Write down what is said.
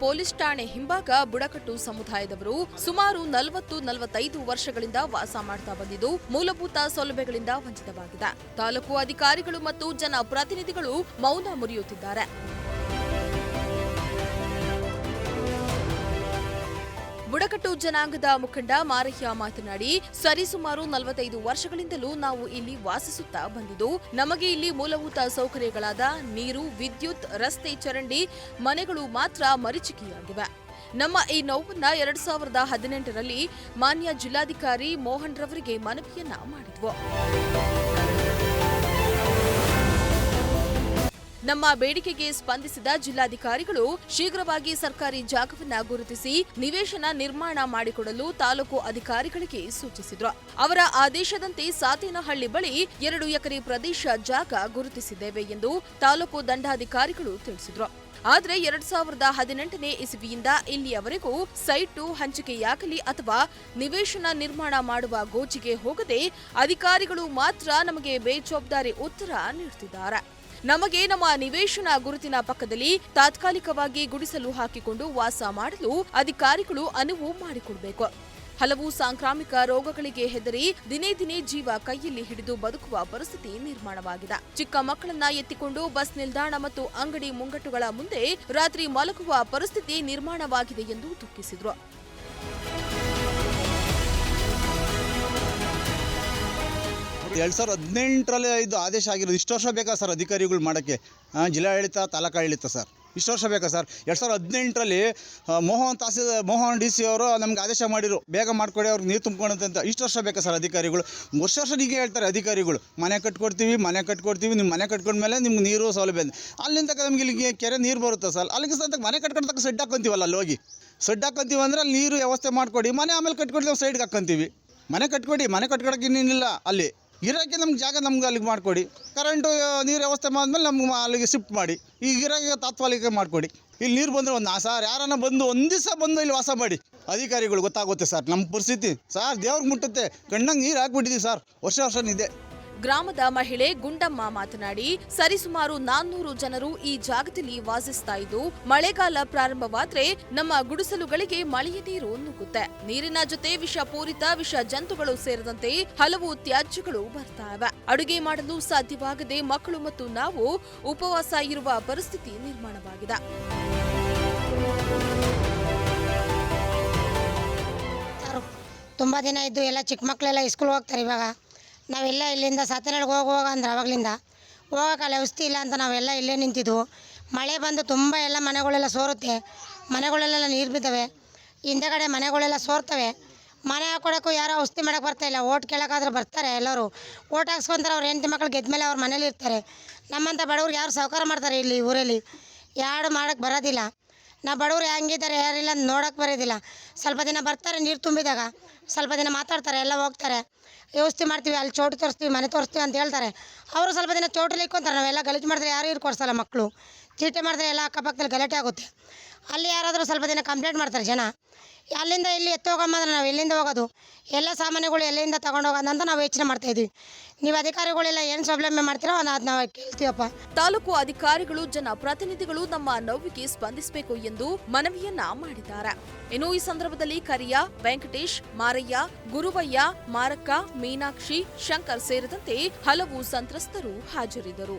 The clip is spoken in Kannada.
ಪೊಲೀಸ್ ಠಾಣೆ ಹಿಂಭಾಗ ಬುಡಕಟ್ಟು ಸಮುದಾಯದವರು ಸುಮಾರು ನಲವತ್ತು ನಲವತ್ತೈದು ವರ್ಷಗಳಿಂದ ವಾಸ ಮಾಡ್ತಾ ಬಂದಿದ್ದು ಮೂಲಭೂತ ಸೌಲಭ್ಯಗಳಿಂದ ವಂಚಿತವಾಗಿದೆ. ತಾಲೂಕು ಅಧಿಕಾರಿಗಳು ಮತ್ತು ಜನಪ್ರತಿನಿಧಿಗಳು ಮೌನ ಮುರಿಯುತ್ತಿದ್ದಾರೆ. ಬುಡಕಟ್ಟು ಜನಾಂಗದ ಮುಖಂಡ ಮಾರಹ್ಯ ಮಾತನಾಡಿ, ಸರಿಸುಮಾರು ನಲವತ್ತೈದು ವರ್ಷಗಳಿಂದಲೂ ನಾವು ಇಲ್ಲಿ ವಾಸಿಸುತ್ತಾ ಬಂದಿದ್ದು, ನಮಗೆ ಇಲ್ಲಿ ಮೂಲಭೂತ ಸೌಕರ್ಯಗಳಾದ ನೀರು, ವಿದ್ಯುತ್, ರಸ್ತೆ ಚರಂಡಿ, ಮನೆಗಳು ಮಾತ್ರ ಮರಿಚಿಕೆಯಾಗಿವೆ. ನಮ್ಮ ಈ ನೋವನ್ನ ಎರಡ್ ಸಾವಿರದ ಹದಿನೆಂಟರಲ್ಲಿ ಮಾನ್ಯ ಜಿಲ್ಲಾಧಿಕಾರಿ ಮೋಹನ್ ರವರಿಗೆ ಮನವಿಯನ್ನ ಮಾಡಿದ್ವು. ನಮ್ಮ ಬೇಡಿಕೆಗೆ ಸ್ಪಂದಿಸಿದ ಜಿಲ್ಲಾಧಿಕಾರಿಗಳು ಶೀಘ್ರವಾಗಿ ಸರ್ಕಾರಿ ಜಾಗವನ್ನು ಗುರುತಿಸಿ ನಿವೇಶನ ನಿರ್ಮಾಣ ಮಾಡಿಕೊಡಲು ತಾಲೂಕು ಅಧಿಕಾರಿಗಳಿಗೆ ಸೂಚಿಸಿದರು. ಅವರ ಆದೇಶದಂತೆ ಸಾತೇನಹಳ್ಳಿ ಬಳಿ ಎರಡು ಎಕರೆ ಪ್ರದೇಶ ಜಾಗ ಗುರುತಿಸಿದ್ದೇವೆ ಎಂದು ತಾಲೂಕು ದಂಡಾಧಿಕಾರಿಗಳು ತಿಳಿಸಿದರು. ಆದರೆ ಎರಡ್ ಸಾವಿರದ ಹದಿನೆಂಟನೇ ಇಸವಿಯಿಂದ ಇಲ್ಲಿಯವರೆಗೂ ಸೈಟು ಹಂಚಿಕೆಯಾಗಲಿ ಅಥವಾ ನಿವೇಶನ ನಿರ್ಮಾಣ ಮಾಡುವ ಗೋಜಿಗೆ ಹೋಗದೆ ಅಧಿಕಾರಿಗಳು ಮಾತ್ರ ನಮಗೆ ಬೇಜವಾಬ್ದಾರಿ ಉತ್ತರ ನೀಡುತ್ತಿದ್ದಾರೆ ನಮಗೆ ನಮ್ಮ ನಿವೇಶನ ಗುರುತಿನ ಪಕ್ಕದಲ್ಲಿ ತಾತ್ಕಾಲಿಕವಾಗಿ ಗುಡಿಸಲು ಹಾಕಿಕೊಂಡು ವಾಸ ಮಾಡಲು ಅಧಿಕಾರಿಗಳು ಅನುವು ಮಾಡಿಕೊಡಬೇಕು. ಹಲವು ಸಾಂಕ್ರಾಮಿಕ ರೋಗಗಳಿಗೆ ಹೆದರಿ ದಿನೇ ದಿನೇ ಜೀವ ಕೈಯಲ್ಲಿ ಹಿಡಿದು ಬದುಕುವ ಪರಿಸ್ಥಿತಿ ನಿರ್ಮಾಣವಾಗಿದೆ. ಚಿಕ್ಕ ಮಕ್ಕಳನ್ನ ಎತ್ತಿಕೊಂಡು ಬಸ್ ನಿಲ್ದಾಣ ಮತ್ತು ಅಂಗಡಿ ಮುಂಗಟ್ಟುಗಳ ಮುಂದೆ ರಾತ್ರಿ ಮಲಗುವ ಪರಿಸ್ಥಿತಿ ನಿರ್ಮಾಣವಾಗಿದೆ ಎಂದು ದುಃಖಿಸಿದ್ರು. ಎರಡು ಸಾವಿರದ ಹದಿನೆಂಟರಲ್ಲಿ ಇದು ಆದೇಶ ಆಗಿರೋದು. ಇಷ್ಟು ವರ್ಷ ಬೇಕಾ ಸರ್ ಅಧಿಕಾರಿಗಳು ಮಾಡೋಕ್ಕೆ? ಜಿಲ್ಲಾಡಳಿತ ತಾಲೂಕು ಆಡಳಿತ ಸರ್. ಇಷ್ಟು ವರ್ಷ ಬೇಕಾ ಸರ್? ಎರಡು ಸಾವಿರದ ಹದಿನೆಂಟರಲ್ಲಿ ಮೋಹನ್ ತಾಸಿ ಮೋಹನ್ ಡಿ ಸಿ ಅವರು ನಮ್ಗೆ ಆದೇಶ ಮಾಡಿರು ಬೇಗ ಮಾಡಿಕೊಡಿ ಅವ್ರಿಗೆ ನೀರು ತುಂಬ್ಕೊಳಂತೆ ಅಂತ. ಇಷ್ಟು ವರ್ಷ ಬೇಕಾ ಸರ್ ಅಧಿಕಾರಿಗಳು? ವರ್ಷ ವರ್ಷ ಹೀಗೆ ಹೇಳ್ತಾರೆ ಅಧಿಕಾರಿಗಳು. ಮನೆ ಕಟ್ಕೊಡ್ತೀವಿ ಮನೆ ಕಟ್ಕೊಡ್ತೀವಿ ನಿಮ್ಮ ಮನೆ ಕಟ್ಕೊಂಡ್ಮೇಲೆ ನಿಮ್ಗೆ ನೀರು ಸೌಲಭ್ಯ ಅಲ್ಲಿಂದ ನಮ್ಗೆ ಇಲ್ಲಿಗೆ ಕೆರೆ ನೀರು ಬರುತ್ತೆ ಸರ್? ಅಲ್ಲಿಗೆ ಸಹ ಮನೆ ಕಟ್ಕೊಂಡು ಸೆಡ್ ಹಾಕೊಂತೀವಲ್ಲ ಅಲ್ಲಿ ಹೋಗಿ? ಸೆಡ್ ಹಾಕೊಂತೀವಿ ಅಂದರೆ ಅಲ್ಲಿ ನೀರು ವ್ಯವಸ್ಥೆ ಮಾಡಿಕೊಡಿ. ಮನೆ ಆಮೇಲೆ ಕಟ್ಕೊಡ್ತೀವಿ ಸೈಡ್ಗೆ ಹಾಕೊಂತೀವಿ ಮನೆ ಕಟ್ಕೊಡಿ, ಮನೆ ಕಟ್ಕೊಡಕ್ಕೆ ಇನ್ನೇನಿಲ್ಲ ಅಲ್ಲಿ. ಇರೋಕ್ಕೆ ನಮ್ಗೆ ಜಾಗ ನಮ್ಗೆ ಅಲ್ಲಿಗೆ ಮಾಡಿಕೊಡಿ. ಕರೆಂಟು ನೀರು ವ್ಯವಸ್ಥೆ ಮಾಡಿದ್ಮೇಲೆ ನಮ್ಗೆ ಅಲ್ಲಿಗೆ ಶಿಫ್ಟ್ ಮಾಡಿ. ಈಗ ಇರೋಕ್ಕೆ ತಾತ್ಕಾಲಿಕ ಮಾಡಿಕೊಡಿ. ಇಲ್ಲಿ ನೀರು ಬಂದರೆ ಒಂದು ಸರ್, ಯಾರನ್ನ ಬಂದು ಒಂದು ದಿವಸ ಬಂದು ಇಲ್ಲಿ ವಾಸ ಮಾಡಿ. ಅಧಿಕಾರಿಗಳು ಗೊತ್ತಾಗುತ್ತೆ ಸರ್ ನಮ್ಮ ಪರಿಸ್ಥಿತಿ. ಸರ್ ದೇವ್ರಿಗೆ ಮುಟ್ಟುತ್ತೆ. ಕಣ್ಣಂಗೆ ನೀರು ಹಾಕ್ಬಿಟ್ಟಿದ್ದೀವಿ ಸರ್. ವರ್ಷ ವರ್ಷನಿದೆ ಗ್ರಾಮದ ಮಹಿಳೆ ಗುಂಡಮ್ಮ ಮಾತನಾಡಿ, ಸರಿಸುಮಾರು ನಾನ್ನೂರು ಜನರು ಈ ಜಾಗದಲ್ಲಿ ವಾಸಿಸ್ತಾ ಇದ್ದು, ಮಳೆಗಾಲ ಪ್ರಾರಂಭವಾದ್ರೆ ನಮ್ಮ ಗುಡಿಸಲುಗಳಿಗೆ ಮಳೆಯ ನೀರು ನುಗ್ಗುತ್ತೆ. ನೀರಿನ ಜೊತೆ ವಿಷಪೂರಿತ ವಿಷ ಜಂತುಗಳು ಸೇರಿದಂತೆ ಹಲವು ತ್ಯಾಜ್ಯಗಳು ಬರ್ತಾ ಇವೆ. ಅಡುಗೆ ಮಾಡಲು ಸಾಧ್ಯವಾಗದೆ ಮಕ್ಕಳು ಮತ್ತು ನಾವು ಉಪವಾಸ ಇರುವ ಪರಿಸ್ಥಿತಿ ನಿರ್ಮಾಣವಾಗಿದೆ. ತುಂಬ ದಿನ ಇದ್ದು ಎಲ್ಲ ಚಿಕ್ಕ ಮಕ್ಕಳೆಲ್ಲ ಸ್ಕೂಲ್ ಹೋಗ್ತಾರೆ ಇವಾಗ. ನಾವೆಲ್ಲ ಇಲ್ಲಿಂದ ಸತ್ಯನಾಡಿಗೆ ಹೋಗುವಾಗ ಅಂದ್ರೆ ಅವಾಗಲಿಂದ. ಹೋಗೋಕ್ಕಲ್ಲ ಔಷಧಿ ಇಲ್ಲ ಅಂತ ನಾವೆಲ್ಲ ಇಲ್ಲೇ ನಿಂತಿದ್ವು. ಮಳೆ ಬಂದು ತುಂಬ ಎಲ್ಲ ಮನೆಗಳೆಲ್ಲ ಸೋರುತ್ತೆ. ಮನೆಗಳೆಲ್ಲ ನೀರು ಬಿದ್ದವೆ. ಹಿಂದೆಗಡೆ ಮನೆಗಳೆಲ್ಲ ಸೋರ್ತವೆ. ಮನೆ ಹಾಕೊಡೋಕ್ಕೂ ಯಾರೋ ಔಷಧಿ ಮಾಡೋಕೆ ಬರ್ತಾಯಿಲ್ಲ ಓಟ್ ಕೇಳೋಕ್ಕಾದ್ರೆ ಬರ್ತಾರೆ ಎಲ್ಲರೂ. ಓಟ್ ಹಾಕ್ಸ್ಕೊಂತಾರೆ ಅವ್ರ ಹೆಂಡತಿ ಮಕ್ಳು ಗೆದ್ದ ಮೇಲೆ ಅವ್ರ ಮನೇಲಿ ಇರ್ತಾರೆ. ನಮ್ಮಂಥ ಬಡವರು ಯಾರು ಸಹಕಾರ ಮಾಡ್ತಾರೆ ಇಲ್ಲಿ ಊರಲ್ಲಿ? ಯಾರು ಮಾಡೋಕ್ಕೆ ಬರೋದಿಲ್ಲ. ನಾವು ಬಡವ್ರು ಹೆಂಗಿದ್ದಾರೆ ಯಾರಿಲ್ಲ ನೋಡೋಕೆ ಬರೋದಿಲ್ಲ. ಸ್ವಲ್ಪ ದಿನ ಬರ್ತಾರೆ, ನೀರು ತುಂಬಿದಾಗ. ಸ್ವಲ್ಪ ದಿನ ಮಾತಾಡ್ತಾರೆ, ಎಲ್ಲ ಹೋಗ್ತಾರೆ. ವ್ಯವಸ್ಥೆ ಮಾಡ್ತೀವಿ, ಅಲ್ಲಿ ಚೋಟು ತೋರಿಸ್ತೀವಿ, ಮನೆ ತೋರಿಸ್ತೀವಿ ಅಂತ ಹೇಳ್ತಾರೆ. ಅವರು ಸ್ವಲ್ಪ ದಿನ ಚೋಟಲ್ಲಿ ಇಕ್ಕೊಂತಾರೆ, ನಾವೆಲ್ಲ ಗಲೀಜು ಮಾಡಿದ್ರೆ ಯಾರು ಇರು ಕೊಡ್ಸಲ್ಲ ಮಕ್ಕಳು ಚೀಟೆ ಮಾಡಿದ್ರೆ ಎಲ್ಲ ಅಕ್ಕಪಕ್ಕದಲ್ಲಿ ಗಲಾಟೆ ಆಗುತ್ತೆ. ಅಲ್ಲಿ ಯಾರಾದರೂ ಸ್ವಲ್ಪ ದಿನ ಕಂಪ್ಲೇಂಟ್ ಮಾಡ್ತಾರೆ ಜನ. ಅಲ್ಲಿಂದ ಇಲ್ಲಿ ಎತ್ತೋಗಂಬಂದ್ರೆ ನಾವು ಎಲ್ಲಿಂದ ಹೋಗೋದು? ಎಲ್ಲ ಸಾಮಾನುಗಳು ಎಲ್ಲಿಂದ ತಗೊಂಡು ಹೋಗೋದು ಅಂತ ನಾವು ಯೋಚನೆ ಮಾಡ್ತಾಯಿದ್ವಿ ನೀವು ಅಧಿಕಾರಿಗಳೆಲ್ಲ ಏನು ಪ್ರಾಬ್ಲಮ್ ಮಾಡ್ತೀರೋ ಅದು ನಾವು ಕೇಳ್ತೀವಪ್ಪ. ತಾಲೂಕು ಅಧಿಕಾರಿಗಳು ಜನಪ್ರತಿನಿಧಿಗಳು ನಮ್ಮ ನೋವಿಗೆ ಸ್ಪಂದಿಸಬೇಕು ಎಂದು ಮನವಿಯನ್ನ ಮಾಡಿದ್ದಾರೆ. ಇನ್ನು ಈ ಸಂದರ್ಭದಲ್ಲಿ ಕರಿಯ, ವೆಂಕಟೇಶ್, ಮಾರಯ್ಯ, ಗುರುವಯ್ಯ, ಮಾರಕ್ಕ, ಮೀನಾಕ್ಷಿ, ಶಂಕರ್ ಸೇರಿದಂತೆ ಹಲವು ಸಂತ್ರಸ್ತರು ಹಾಜರಿದ್ದರು.